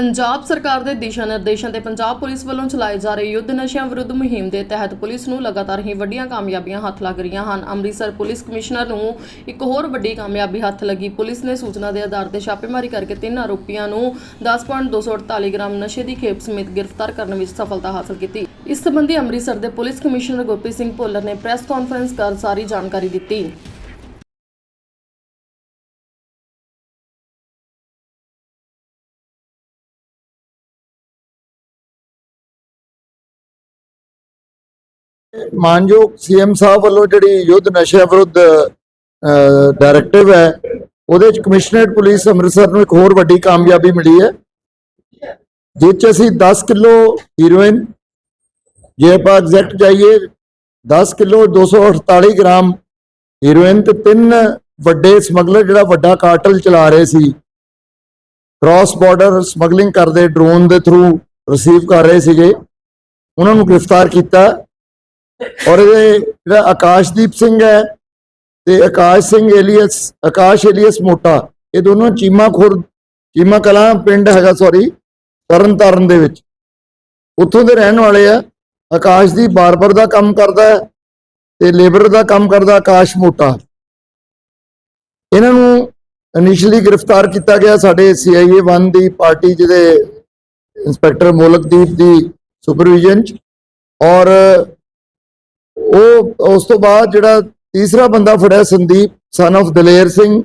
ਪੰਜਾਬ ਸਰਕਾਰ ਦੇ ਦਿਸ਼ਾ ਨਿਰਦੇਸ਼ਾਂ ਤੇ ਪੰਜਾਬ ਪੁਲਿਸ ਵੱਲੋਂ ਚਲਾਏ ਜਾ ਰਹੇ ਯੁੱਧ ਨਸ਼ਿਆਂ ਵਿਰੁੱਧ ਮੁਹਿੰਮ ਦੇ ਤਹਿਤ ਪੁਲਿਸ ਨੂੰ ਲਗਾਤਾਰ ਹੀ ਵੱਡੀਆਂ ਕਾਮਯਾਬੀਆਂ ਹੱਥ ਲੱਗ ਰਹੀਆਂ ਹਨ। ਅੰਮ੍ਰਿਤਸਰ ਪੁਲਿਸ ਕਮਿਸ਼ਨਰ ਨੂੰ ਇੱਕ ਹੋਰ ਵੱਡੀ ਕਾਮਯਾਬੀ ਹੱਥ ਲੱਗੀ। ਪੁਲਿਸ ਨੇ ਸੂਚਨਾ ਦੇ ਆਧਾਰ ਤੇ ਛਾਪੇਮਾਰੀ ਕਰਕੇ ਤਿੰਨ ਆਰੋਪੀਆਂ ਨੂੰ 10.248 ਗ੍ਰਾਮ ਨਸ਼ੇ ਦੀ ਖੇਪ ਸਮੇਤ ਗ੍ਰਿਫਤਾਰ ਕਰਨ ਵਿੱਚ ਸਫਲਤਾ ਹਾਸਲ ਕੀਤੀ। ਇਸ ਸੰਬੰਧੀ ਅੰਮ੍ਰਿਤਸਰ ਦੇ ਪੁਲਿਸ ਕਮਿਸ਼ਨਰ ਗੁਰਪ੍ਰੀਤ ਸਿੰਘ ਭੁੱਲਰ ਨੇ ਪ੍ਰੈਸ ਕਾਨਫਰੰਸ ਕਰ ਸਾਰੀ ਜਾਣਕਾਰੀ ਦਿੱਤੀ। ਮਾਨਯੋਗ ਸੀਐਮ ਸਾਹਿਬ ਵੱਲੋਂ ਜਿਹੜੀ ਯੁੱਧ ਨਸ਼ਿਆਂ ਵਿਰੁੱਧ ਡਾਇਰੈਕਟਿਵ ਹੈ, ਉਹਦੇ ਚ ਕਮਿਸ਼ਨਰੇਟ ਪੁਲਿਸ ਅੰਮ੍ਰਿਤਸਰ ਨੂੰ ਇੱਕ ਹੋਰ ਵੱਡੀ ਕਾਮਯਾਬੀ ਮਿਲੀ ਹੈ, ਜਿਸ ਚ ਅਸੀਂ 10 ਕਿਲੋ ਹੀਰੋਇਨ ਜੇ ਆਪਾਂ ਐਗਜ਼ੈਕਟ ਜਾਈਏ 10 ਕਿਲੋ 248 ਗ੍ਰਾਮ ਹੀਰੋਇਨ ਤੇ ਤਿੰਨ ਵੱਡੇ ਸਮਗਲਰ, ਜਿਹੜਾ ਵੱਡਾ ਕਾਰਟਲ ਚਲਾ ਰਹੇ ਸੀ ਕ੍ਰਾਸ ਬਾਰਡਰ ਸਮਗਲਿੰਗ ਕਰਦੇ ਡਰੋਨ ਦੇ ਥਰੂ ਰਿਸੀਵ ਕਰ ਰਹੇ ਸੀਗੇ, ਉਹਨਾਂ ਨੂੰ ਗ੍ਰਿਫਤਾਰ ਕੀਤਾ। ਔਰ ਇਹ ਜਿਹੜਾ ਆਕਾਸ਼ਦੀਪ ਸਿੰਘ ਹੈ ਤੇ ਆਕਾਸ਼ ਸਿੰਘ ਏਲੀਅਸ, ਆਕਾਸ਼ ਏਲੀਅਸ ਮੋਟਾ, ਇਹ ਦੋਨੋਂ ਚੀਮਾ ਖੁਰ ਚੀਮਾ ਕਲਾਂ ਪਿੰਡ ਹੈਗਾ ਸੌਰੀ ਤਰਨ ਤਾਰਨ ਦੇ ਵਿੱਚ। ਉੱਥੋਂ ਦੇ ਰਹਿਣ ਵਾਲੇ ਆ। ਆਕਾਸ਼ ਦੀ ਬਾਰਬਰ ਦਾ ਕੰਮ ਕਰਦਾ ਹੈ ਤੇ ਲੇਬਰ ਦਾ ਕੰਮ ਕਰਦਾ ਆਕਾਸ਼ ਮੋਟਾ। ਇਹਨਾਂ ਨੂੰ ਇਨੀਸ਼ੀਅਲੀ ਗ੍ਰਿਫਤਾਰ ਕੀਤਾ ਗਿਆ ਸਾਡੇ ਸੀਆਈਏ 1 ਦੀ ਪਾਰਟੀ ਜਿਹਦੇ ਇੰਸਪੈਕਟਰ ਮੋਲਕਦੀਪ ਦੀ ਸੁਪਰਵਿਜ਼ਨ ਚ। ਔਰ ਉਹ ਉਸ ਤੋਂ ਬਾਅਦ ਜਿਹੜਾ ਤੀਸਰਾ ਬੰਦਾ ਫੜਿਆ Sandeep son of Daler Singh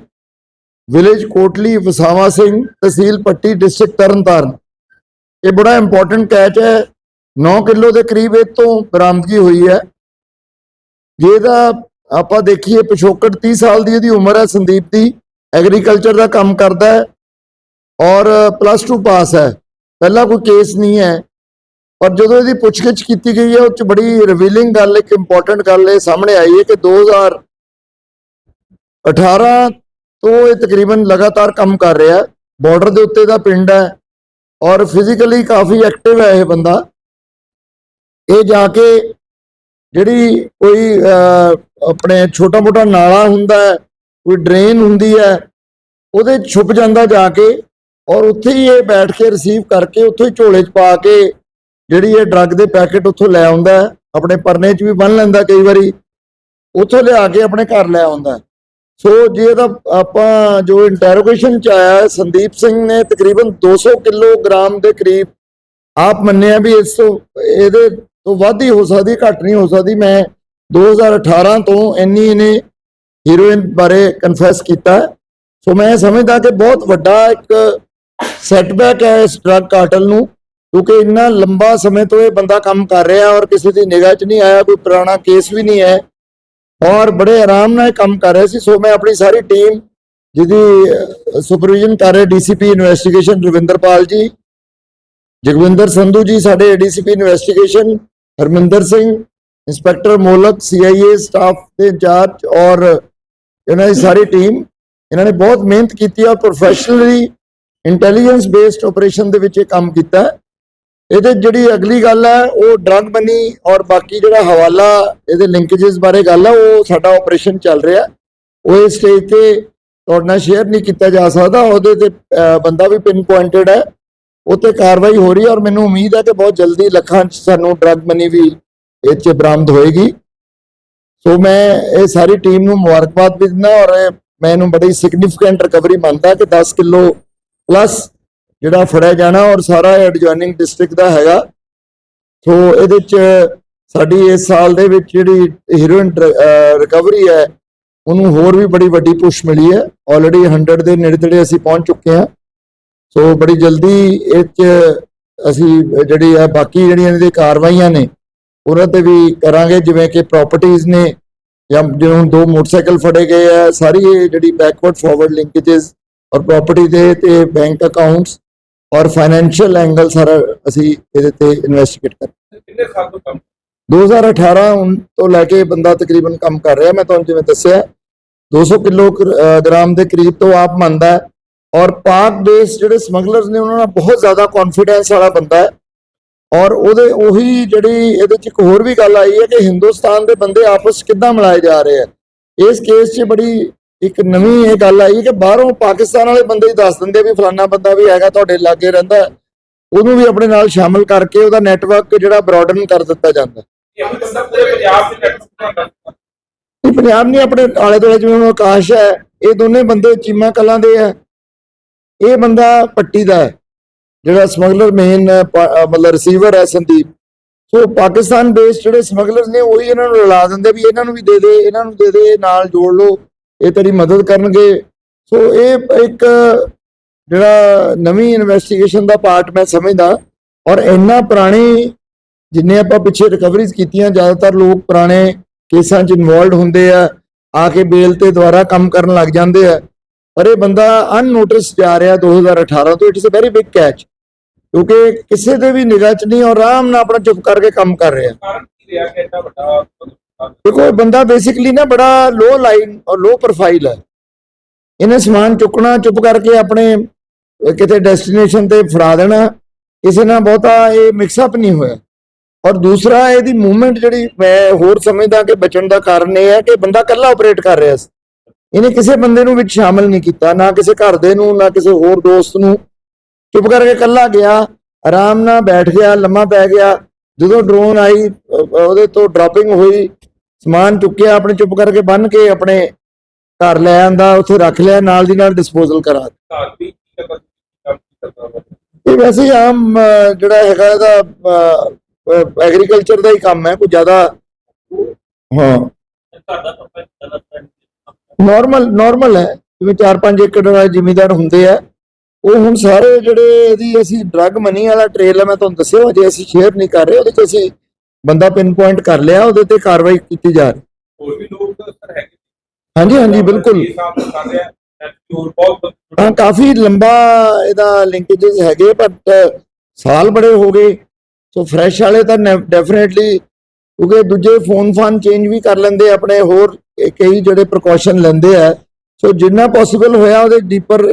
village Kotli Wasawa Singh, tehsil Patti district Tarn Taran. ਇਹ ਬੜਾ ਇੰਪੋਰਟੈਂਟ ਕੈਚ ਹੈ। 9 ਕਿਲੋ ਦੇ ਕਰੀਬ ਇਹ ਤੋਂ ਬਰਾਮਦਗੀ ਹੋਈ ਹੈ। ਜਿਹਦਾ ਆਪਾਂ ਦੇਖੀਏ, ਪਿਛੋਕੜ 30 ਸਾਲ ਦੀ ਇਹਦੀ ਉਮਰ ਹੈ ਸੰਦੀਪ ਦੀ। ਐਗਰੀਕਲਚਰ ਦਾ ਕੰਮ ਕਰਦਾ ਹੈ। ਔਰ ਪਲੱਸ 2 ਪਾਸ ਹੈ। ਪਹਿਲਾਂ ਕੋਈ ਕੇਸ ਨਹੀਂ ਹੈ। ਪਰ ਜਦੋਂ ਇਹਦੀ ਪੁੱਛਗਿੱਛ ਕੀਤੀ ਗਈ ਹੈ, ਉਹ ਚ ਬੜੀ ਰਿਵੀਲਿੰਗ ਗੱਲ, ਇੱਕ ਇੰਪੋਰਟੈਂਟ ਗੱਲ ਇਹ ਸਾਹਮਣੇ ਆਈ ਹੈ ਕਿ 2018 ਤੋਂ ਇਹ ਤਕਰੀਬਨ ਲਗਾਤਾਰ ਕੰਮ ਕਰ ਰਿਹਾ ਬਾਰਡਰ ਦੇ ਉੱਤੇ ਦਾ ਪਿੰਡ ਹੈ ਔਰ ਫਿਜ਼ੀਕਲੀ ਕਾਫੀ ਐਕਟਿਵ ਹੈ ਇਹ ਬੰਦਾ। ਇਹ ਜਾ ਕੇ ਜਿਹੜੀ ਕੋਈ ਆਪਣੇ ਛੋਟਾ ਮੋਟਾ ਨਾਲਾ ਹੁੰਦਾ ਹੈ, ਕੋਈ ਡਰੇਨ ਹੁੰਦੀ ਹੈ, ਉਹਦੇ 'ਚ ਛੁਪ ਜਾਂਦਾ ਜਾ ਕੇ ਔਰ ਉੱਥੇ ਹੀ ਇਹ ਬੈਠ ਕੇ ਰਿਸੀਵ ਕਰਕੇ ਉੱਥੇ ਹੀ ਝੋਲੇ 'ਚ ਪਾ ਕੇ ਜਿਹੜੀ ਇਹ ਡਰੱਗ ਦੇ ਪੈਕੇਟ ਉੱਥੋਂ ਲੈ ਆਉਂਦਾ ਆਪਣੇ ਪਰਨੇ 'ਚ ਵੀ ਬੰਨ ਲੈਂਦਾ ਕਈ ਵਾਰੀ, ਉੱਥੋਂ ਲਿਆ ਕੇ ਆਪਣੇ ਘਰ ਲੈ ਆਉਂਦਾ ਸੋ ਜੇ ਇਹਦਾ ਆਪਾਂ ਜੋ ਇੰਟਰੋਗੇਸ਼ਨ 'ਚ ਆਇਆ ਸੰਦੀਪ ਸਿੰਘ ਨੇ ਤਕਰੀਬਨ 200 ਕਿਲੋਗ੍ਰਾਮ ਦੇ ਕਰੀਬ, ਆਪ ਮੰਨਿਆ ਵੀ ਇਸ ਤੋਂ, ਇਹਦੇ ਤੋਂ ਵੱਧ ਹੀ ਹੋ ਸਕਦੀ, ਘੱਟ ਨਹੀਂ ਹੋ ਸਕਦੀ। ਮੈਂ 2018 ਤੋਂ ਇੰਨੀ ਇਹਨੇ ਹੀਰੋਇਨ ਬਾਰੇ ਕਨਫੈਸ ਕੀਤਾ ਸੋ ਮੈਂ ਸਮਝਦਾ ਕਿ ਬਹੁਤ ਵੱਡਾ ਇੱਕ ਸੈਟਬੈਕ ਹੈ ਇਸ ਡਰੱਗ ਕਾਰਟਲ ਨੂੰ। ਕਿਉਂਕਿ ਇੰਨਾ ਲੰਬਾ ਸਮੇਂ ਤੋਂ ਇਹ ਬੰਦਾ ਕੰਮ ਕਰ ਰਿਹਾ ਔਰ ਕਿਸੇ ਦੀ ਨਿਗਾਹ 'ਚ ਨਹੀਂ ਆਇਆ, ਕੋਈ ਪੁਰਾਣਾ ਕੇਸ ਵੀ ਨਹੀਂ ਹੈ। ਔਰ ਬੜੇ ਆਰਾਮ ਨਾਲ ਇਹ ਕੰਮ ਕਰ ਰਿਹਾ ਸੀ। ਸੋ ਮੈਂ ਆਪਣੀ ਸਾਰੀ ਟੀਮ ਜਿਹਦੀ ਸੁਪਰਵਿਜ਼ਨ ਕਰ ਰਹੇ ਡੀਸੀਪੀ ਇਨਵੈਸਟੀਗੇਸ਼ਨ ਰਵਿੰਦਰਪਾਲ ਜੀ, ਜਗਵਿੰਦਰ ਸੰਧੂ ਜੀ, ਸਾਡੇ ADCP investigation Harminder Singh, inspector Molak CIA staff ਦੇ ਇੰਚਾਰਜ ਔਰ ਇਹਨਾਂ ਦੀ ਸਾਰੀ ਟੀਮ ਇਹਨਾਂ ਨੇ ਬਹੁਤ ਮਿਹਨਤ ਕੀਤੀ ਔਰ ਪ੍ਰੋਫੈਸ਼ਨਲੀ ਇੰਟੈਲੀਜੈਂਸ ਬੇਸਡ ਆਪਰੇਸ਼ਨ ਦੇ ਵਿੱਚ ਇਹ ਕੰਮ ਕੀਤਾ। ਇਹਦੇ ਜਿਹੜੀ ਅਗਲੀ ਗੱਲ ਹੈ ਉਹ ਡਰਗ ਮਨੀ ਔਰ ਬਾਕੀ ਜਿਹੜਾ ਹਵਾਲਾ, ਇਹਦੇ ਲਿੰਕੇजेस ਬਾਰੇ ਗੱਲ ਹੈ ਉਹ ਸਾਡਾ ਆਪਰੇਸ਼ਨ ਚੱਲ ਰਿਹਾ। ਉਹ ਇਸ ਸਟੇਜ ਤੇ ਤੁਹਾਡੇ ਨਾਲ ਸ਼ੇਅਰ ਨਹੀਂ ਕੀਤਾ ਜਾ ਸਕਦਾ, ਉਹਦੇ ਤੇ ਬੰਦਾ ਵੀ ਪਿਨ ਪੁਆਇੰਟਡ ਹੈ ਉੱਤੇ ਕਾਰਵਾਈ ਹੋ ਰਹੀ ਹੈ ਔਰ ਮੈਨੂੰ ਉਮੀਦ ਹੈ ਕਿ ਬਹੁਤ ਜਲਦੀ ਲੱਖਾਂ ਚ ਸਾਨੂੰ ਡਰਗ ਮਨੀ ਵੀ ਇਹ 'ਚ ਬਰਾਮਦ ਹੋਏਗੀ। ਸੋ ਮੈਂ ਇਹ ਸਾਰੀ ਟੀਮ ਨੂੰ ਮੁਬਾਰਕਬਾਦ ਵੀ ਦਿੰਦਾ ਔਰ ਇਹ ਮੈਂ ਇਹਨੂੰ ਬੜੀ ਸਿਗਨੀਫੀਕੈਂਟ ਰਿਕਵਰੀ ਮੰਨਦਾ ਕਿ 10 ਕਿਲੋ ਪਲੱਸ ਜਿਹੜਾ ਫੜਿਆ ਜਾਣਾ ਔਰ ਸਾਰਾ ਐਡਜੋਇਨਿੰਗ ਡਿਸਟ੍ਰਿਕਟ ਦਾ ਹੈਗਾ। ਸੋ ਇਹਦੇ ਚ ਸਾਡੀ ਇਸ ਸਾਲ ਦੇ ਵਿੱਚ ਜਿਹੜੀ ਹੀਰੋਇਨ ਰਿਕਵਰੀ ਹੈ, ਉਹਨੂੰ ਹੋਰ ਵੀ ਬੜੀ ਵੱਡੀ ਪੁਸ਼ ਮਿਲੀ ਹੈ। ਆਲਰੇਡੀ 100 ਦੇ ਨੇੜੇ ਤੇੜੇ ਅਸੀਂ ਪਹੁੰਚ ਚੁੱਕੇ ਹਾਂ। ਸੋ ਬੜੀ ਜਲਦੀ ਇਹ ਚ ਅਸੀਂ ਜਿਹੜੀ ਆ ਬਾਕੀ ਜਿਹੜੀਆਂ ਇਹਦੇ ਕਾਰਵਾਈਆਂ ਨੇ, ਉਹਨਾਂ ਤੇ ਵੀ ਕਰਾਂਗੇ। ਜਿਵੇਂ ਕਿ ਪ੍ਰਾਪਰਟੀਆਂ ਨੇ, ਜਾਂ ਜਿਵੇਂ ਦੋ ਮੋਟਰਸਾਈਕਲ ਫੜੇ ਗਏ ਆ, ਸਾਰੀ ਇਹ ਜਿਹੜੀ ਬੈਕਵਰਡ ਫਾਰਵਰਡ ਲਿੰਕੇजेस ਔਰ ਪ੍ਰਾਪਰਟੀ ਦੇ ਤੇ ਬੈਂਕ ਅਕਾਊਂਟਸ ਔਰ ਫਾਈਨੈਂਸ਼ੀਅਲ ਐਂਗਲ ਸਾਰਾ ਅਸੀਂ ਇਹਦੇ ਤੇ ਇਨਵੈਸਟੀਗੇਟ ਕਰ ਕਿੰਨੇ ਸਾਲ ਤੋਂ ਕੰਮ? 2018 ਉਨ- ਤੋਂ ਲੈ ਕੇ ਬੰਦਾ ਤਕਰੀਬਨ ਕੰਮ ਕਰ ਰਿਹਾ ਮੈਂ ਤੁਹਾਨੂੰ ਜਿਵੇਂ ਦੱਸਿਆ। 200 ਕਿਲੋ ਗ੍ਰਾਮ ਦੇ ਕਰੀਬ ਤੋਂ ਆਪ ਮੰਨਦਾ ਹੈ। ਔਰ ਪਾਕ ਬੇਸ ਜਿਹੜੇ ਸਮਗਲਰਸ ਨੇ ਉਹਨਾਂ ਨਾਲ ਬਹੁਤ ਜ਼ਿਆਦਾ ਕੌਨਫੀਡੈਂਸ ਵਾਲਾ ਬੰਦਾ ਹੈ। ਔਰ ਉਹਦੇ ਉਹੀ ਜਿਹੜੀ ਇਹਦੇ ਚ ਇੱਕ ਹੋਰ ਵੀ ਗੱਲ ਆਈ ਹੈ ਕਿ ਹਿੰਦੁਸਤਾਨ ਦੇ ਬੰਦੇ ਆਪਸ ਕਿੱਦਾਂ ਮਿਲਾਏ ਜਾ ਰਹੇ ਆ ਇਸ ਕੇਸ 'ਚ ਬੜੀ ਇੱਕ ਨਵੀਂ ਇਹ ਗੱਲ ਆਈ ਕਿ ਬਾਹਰੋਂ ਪਾਕਿਸਤਾਨ ਵਾਲੇ ਬੰਦੇ ਹੀ ਦੱਸ ਦਿੰਦੇ ਵੀ ਫਲਾਨਾ ਬੰਦਾ ਵੀ ਹੈਗਾ, ਤੁਹਾਡੇ ਲਾਗੇ ਰਹਿੰਦਾ ਉਹਨੂੰ ਵੀ ਆਪਣੇ ਨਾਲ ਸ਼ਾਮਲ ਕਰਕੇ ਉਹਦਾ ਨੈਟਵਰਕ ਜਿਹੜਾ ਬ੍ਰੌਡਨ ਕਰ ਦਿੱਤਾ ਜਾਂਦਾ। ਇਹ ਪੰਜਾਬ ਨਹੀਂ, ਆਪਣੇ ਆਲੇ ਦੁਆਲੇ ਜਿਵੇਂ ਹੁਣ ਆਕਾਸ਼ ਹੈ, ਇਹ ਦੋਨੇ ਬੰਦੇ ਚੀਮਾ ਕਲਾਂ ਦੇ ਆ ਇਹ ਬੰਦਾ ਪੱਟੀ ਦਾ ਹੈ, ਜਿਹੜਾ ਸਮਗਲਰ ਮੇਨ ਮਤਲਬ ਰਿਸੀਵਰ ਹੈ ਸੰਦੀਪ। ਸੋ ਪਾਕਿਸਤਾਨ ਬੇਸਡ ਜਿਹੜੇ ਸਮਗਲਰਸ ਨੇ, ਉਹੀ ਇਹਨਾਂ ਨੂੰ ਰਲਾ ਦਿੰਦੇ ਵੀ ਇਹਨਾਂ ਨੂੰ ਵੀ ਦੇ ਦੇ, ਇਹਨਾਂ ਨੂੰ ਦੇ ਦੇ, ਨਾਲ ਜੋੜ ਲਓ। ਇਹ ਤੇਰੀ ਮਦਦ ਕਰਨਗੇ। ਸੋ ਇਹ ਇੱਕ ਜਿਹੜਾ ਨਵੀਂ ਇਨਵੈਸਟੀਗੇਸ਼ਨ ਦਾ ਪਾਰਟ ਮੈਂ ਸਮਝਦਾ। ਔਰ ਇੰਨਾ ਪੁਰਾਣੀ ਜਿੰਨੇ ਆਪਾਂ ਪਿੱਛੇ ਰਿਕਵਰੀਜ਼ ਕੀਤੀਆਂ, ਜ਼ਿਆਦਾਤਰ ਲੋਕ ਪੁਰਾਣੇ ਕੇਸਾਂ 'ਚ ਇਨਵੋਲਡ ਹੁੰਦੇ ਆ ਆ ਕੇ ਬੇਲ ਤੇ ਦੁਬਾਰਾ ਕੰਮ ਕਰਨ ਲੱਗ ਜਾਂਦੇ ਆ। ਪਰ ਇਹ ਬੰਦਾ ਅਨਨੋਟਿਸ ਜਾ ਰਿਹਾ 2018 ਤੋਂ it's a very big catch ਕਿਉਂਕਿ ਕਿਸੇ ਦੇ ਵੀ ਨਿਗਾਹ 'ਚ ਨਹੀਂ ਔਰ ਆਰਾਮ ਨਾਲ ਆਪਣਾ ਚੁੱਪ ਕਰਕੇ ਕੰਮ ਕਰ ਰਿਹਾ। ਦੇਖੋ, ਇਹ ਬੰਦਾ ਬੇਸਿਕਲੀ ਨਾ ਬੜਾ ਲੋ ਲਾਈਨ ਔਰ ਲੋ ਪ੍ਰੋਫਾਈਲ ਹੈ। ਇਹਨੇ ਸਮਾਨ ਚੁੱਕਣਾ, ਚੁੱਪ ਕਰਕੇ ਆਪਣੇ ਕਿਤੇ ਡੈਸਟੀਨੇਸ਼ਨ ਤੇ ਫੜਾ ਦੇਣਾ, ਕਿਸੇ ਨਾਲ ਬਹੁਤਾ ਇਹ ਮਿਕਸ ਅਪ ਨਹੀਂ ਹੋਇਆ। ਔਰ ਦੂਸਰਾ, ਇਹਦੀ ਮੂਵਮੈਂਟ ਜਿਹੜੀ ਮੈਂ ਹੋਰ ਸਮਝਦਾ ਕਿ ਬਚਣ ਦਾ ਕਾਰਨ ਇਹ ਹੈ ਕਿ ਬੰਦਾ ਇਕੱਲਾ ਆਪਰੇਟ ਕਰ ਰਿਹਾ ਸੀ। ਇਹਨੇ ਕਿਸੇ ਬੰਦੇ ਨੂੰ ਵਿੱਚ ਸ਼ਾਮਲ ਨਹੀਂ ਕੀਤਾ, ਨਾ ਕਿਸੇ ਘਰ ਦੇ ਨੂੰ, ਨਾ ਕਿਸੇ ਹੋਰ ਦੋਸਤ ਨੂੰ। ਚੁੱਪ ਕਰਕੇ ਇਕੱਲਾ ਗਿਆ, ਆਰਾਮ ਨਾਲ ਬੈਠ ਗਿਆ, ਲੰਮਾ ਪੈ ਗਿਆ। ਜਦੋਂ ਡਰੋਨ ਆਈ ਉਹਦੇ ਤੋਂ ਡ੍ਰੌਪਿੰਗ ਹੋਈ ਸਮਾਨ ਚੁੱਕਿਆ ਆਪਣੇ ਚੁੱਪ ਕਰਕੇ ਬੰਨ ਕੇ ਆਪਣੇ ਘਰ ਲੈ ਆਂਦਾ ਉੱਥੇ ਰੱਖ ਲਿਆ ਨਾਲ ਦੀ ਨਾਲ ਡਿਸਪੋਜ਼ਲ ਕਰਾ। ਇਹ ਵੈਸੇ ਆਮ ਜਿਹੜਾ ਹੈਗਾ ਇਹਦਾ ਐਗਰੀਕਲਚਰ ਦਾ ਹੀ ਕੰਮ ਹੈ ਕੋਈ ਜ਼ਿਆਦਾ ਹਾਂ। ਨਾਰਮਲ ਨਾਰਮਲ ਹੈ ਜਿਵੇਂ 4-5 ਏਕੜ ਵਾਲੇ ਜ਼ਿਮੀਦਾਰ ਹੁੰਦੇ ਆ ਉਹ ਹੁਣ ਸਾਰੇ ਜਿਹੜੇ ਇਹਦੀ ਅਸੀਂ ਡਰੱਗ ਮਨੀ ਵਾਲਾ ਟ੍ਰੇਲ ਹੈ ਮੈਂ ਤੁਹਾਨੂੰ ਦੱਸਿਆ ਅਜੇ ਅਸੀਂ ਸ਼ੇਅਰ ਨਹੀਂ ਕਰ ਰਹੇ ਉਹਦੇ ਤੇ ਅਸੀਂ ਬੰਦਾ ਪਿਨ ਪੁਆਇੰਟ ਕਰ ਲਿਆ ਉਹਦੇ ਤੇ ਕਾਰਵਾਈ ਕੀਤੀ ਜਾ ਰਹੀ। ਹੋਰ ਵੀ ਲੋਕ ਸਰ ਹੈਗੇ ਹਾਂਜੀ ਹਾਂਜੀ ਬਿਲਕੁਲ। ਇਹ ਸਾਹਮਣੇ ਕਰ ਰਿਹਾ ਐਟੀਟਿਊਡ ਬਹੁਤ ਹਾਂ ਕਾਫੀ ਲੰਬਾ ਇਹਦਾ ਲਿੰਕੇजेस ਹੈਗੇ ਬਟ ਸਾਲ ਬੜੇ ਹੋ ਗਏ। ਸੋ ਫਰੈਸ਼ ਵਾਲੇ ਤਾਂ ਡੈਫੀਨਿਟਲੀ ਕਿਉਂਕਿ ਦੂਜੇ ਫੋਨ ਫਾਨ ਚੇਂਜ ਵੀ ਕਰ ਲੈਂਦੇ ਆਪਣੇ ਹੋਰ ਕਈ ਜਿਹੜੇ ਪ੍ਰੀਕਾਸ਼ਨ ਲੈਂਦੇ ਆ। ਸੋ ਜਿੰਨਾ ਪੋਸੀਬਲ ਹੋਇਆ ਉਹਦੇ ਡੀਪਰ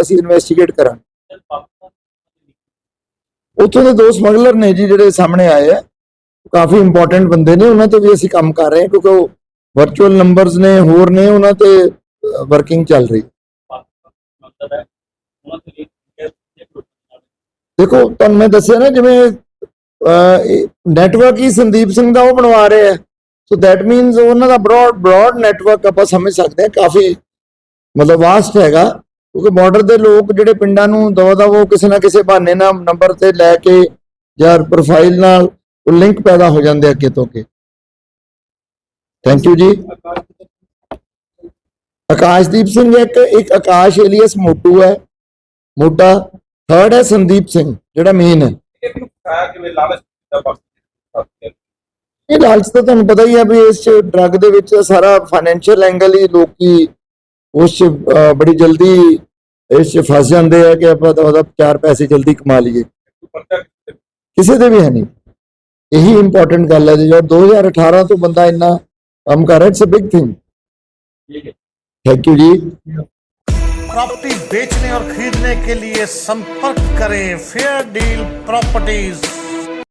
ਅਸੀਂ ਇਨਵੈਸਟੀਗੇਟ ਕਰਾਂਗੇ। ਉੱਥੋਂ ਦੇ ਦੋ ਸਮਗਲਰ ਨੇ ਜੀ ਜਿਹੜੇ ਸਾਹਮਣੇ ਆਏ ਆ। ਕਾਫੀ ਇੰਪੋਰਟੈਂਟ ਬੰਦੇ ਨੇ, ਉਹਨਾਂ ਤੇ ਵੀ ਅਸੀਂ ਕੰਮ ਕਰ ਰਹੇ ਹਾਂ ਕਿਉਂਕਿ ਉਹ ਵਰਚੁਅਲ ਨੰਬਰਸ ਨੇ, ਹੋਰ ਨੇ, ਉਹਨਾਂ ਤੇ ਵਰਕਿੰਗ ਚੱਲ ਰਹੀ। ਦੇਖੋ, ਤੁਹਾਨੂੰ ਮੈਂ ਦੱਸਿਆ ਨਾ, ਜਿਵੇਂ ਨੈਟਵਰਕ ਹੀ ਸੰਦੀਪ ਸਿੰਘ ਦਾ ਉਹ ਬਣਵਾ ਰਹੇ ਆ। ਸੋ ਦੈਟ ਮੀਨਸ ਉਹਨਾਂ ਦਾ ਬ੍ਰੌਡ ਬ੍ਰੌਡ ਨੈਟਵਰਕ ਆਪਾਂ ਸਮਝ ਸਕਦੇ ਹਾਂ, ਕਾਫੀ ਮਤਲਬ ਵਾਸਟ ਹੈਗਾ। ਕਿਉਂਕਿ ਬਾਰਡਰ ਦੇ ਲੋਕ ਜਿਹੜੇ ਪਿੰਡਾਂ ਨੂੰ ਦੋ ਦਾ ਉਹ ਕਿਸੇ ਨਾ ਕਿਸੇ ਬਹਾਨੇ ਨਾਲ ਨੰਬਰ ਤੇ ਲੈ ਕੇ ਜਾਂ ਪ੍ਰੋਫਾਈਲ ਨਾਲ ਉਹ ਲਿੰਕ ਪੈਦਾ ਹੋ ਜਾਂਦੇ ਅੱਗੇ ਤੋਂ ਅੱਗੇ। ਥੈਂਕ ਯੂ ਜੀ। ਆਕਾਸ਼ਦੀਪ ਸਿੰਘ ਇੱਕ ਇੱਕ ਆਕਾਸ਼ ਏਲੀਅਸ ਮੋਟੂ ਹੈ। ਮੋਟਾ। ਥਰਡ ਹੈ ਸੰਦੀਪ ਸਿੰਘ, ਜਿਹੜਾ ਮੇਨ ਹੈ। ਇਹ ਲਾਲਚ ਤਾਂ ਤੁਹਾਨੂੰ ਪਤਾ ਹੀ ਹੈ ਵੀ ਇਸ ਡਰੱਗ ਦੇ ਵਿੱਚ ਸਾਰਾ ਫਾਈਨੈਂਸ਼ੀਅਲ ਐਂਗਲ ਹੀ ਲੋਕੀ ਉਸ 'ਚ ਬੜੀ ਜਲਦੀ ਇਸ 'ਚ ਫਸ ਜਾਂਦੇ ਆ ਕਿ ਆਪਾਂ ਤਾਂ ਉਹਦਾ ਚਾਰ ਪੈਸੇ ਜਲਦੀ ਕਮਾ ਲਈਏ। ਕਿਸੇ ਦੇ ਵੀ ਹੈ ਨਹੀਂ। यही इंपॉर्टेंट गल है जो। 2018 तो बंदा इना काम कर रहा है it's big thing thank you ji. Property बेचने और खरीदने के लिए संपर्क करें फेयर डील प्रॉपर्टीज़